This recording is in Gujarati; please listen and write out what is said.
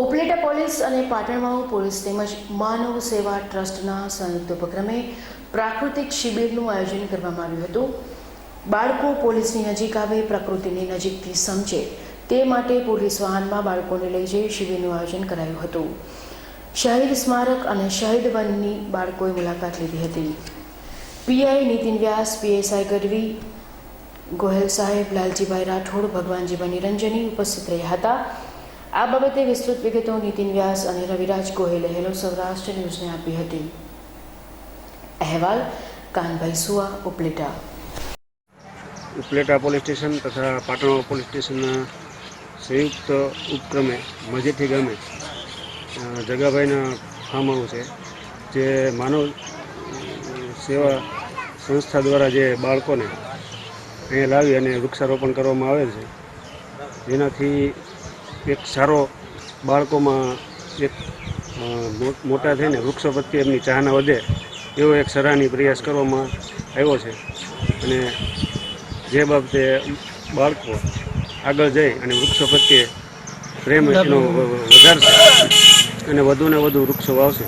ઉપલેટા પોલીસ અને પાટણવાવ પોલીસ તેમજ માનવ સેવા ટ્રસ્ટના સંયુક્ત ઉપક્રમે પ્રાકૃતિક શિબિરનું આયોજન કરવામાં આવ્યું હતું. બાળકો પોલીસની નજીક આવે, પ્રકૃતિની નજીકથી સમજે, તે માટે પોલીસ વાહનમાં બાળકોને લઈ જઈ શિબિરનું આયોજન કરાયું હતું. શહીદ સ્મારક અને શહીદ વનની બાળકોએ મુલાકાત લીધી હતી. પીઆઈ નીતિન વ્યાસ, પીએસઆઈ ગઢવી, ગોહેલ સાહેબ, લાલજીભાઈ રાઠોડ ભગવાનજીભાઈ નિરંજની ઉપસ્થિત રહ્યા હતા. આ બાબતે વિસ્તૃત વિગતો નીતિન વ્યાસ અને રવિરાજ ગોહેલે હેલો સૌરાષ્ટ્ર ન્યૂઝને આપી હતી અહેવાલ કાનભાઈ સુવા ઉપલેટા ઉપલેટા પોલીસ સ્ટેશન તથા પાટણ પોલીસ સ્ટેશનના સંયુક્ત ઉપક્રમે મજેઠી ગામે જગાભાઈના ફાર્મ હાઉસ છે જે માનવ સેવા સંસ્થા દ્વારા જે બાળકોને અહીંયા લાવી અને વૃક્ષારોપણ કરવામાં આવે છે જેનાથી એક સારો બાળકોમાં એક મોટા થઈને વૃક્ષો પ્રત્યે એમની ચાહના વધે એવો એક સરાહની પ્રયાસ કરવામાં આવ્યો છે. અને જે બાબતે બાળકો આગળ જઈ અને વૃક્ષો પ્રત્યે પ્રેમ એનો વધારશે અને વધુને વધુ વૃક્ષો વાવશે.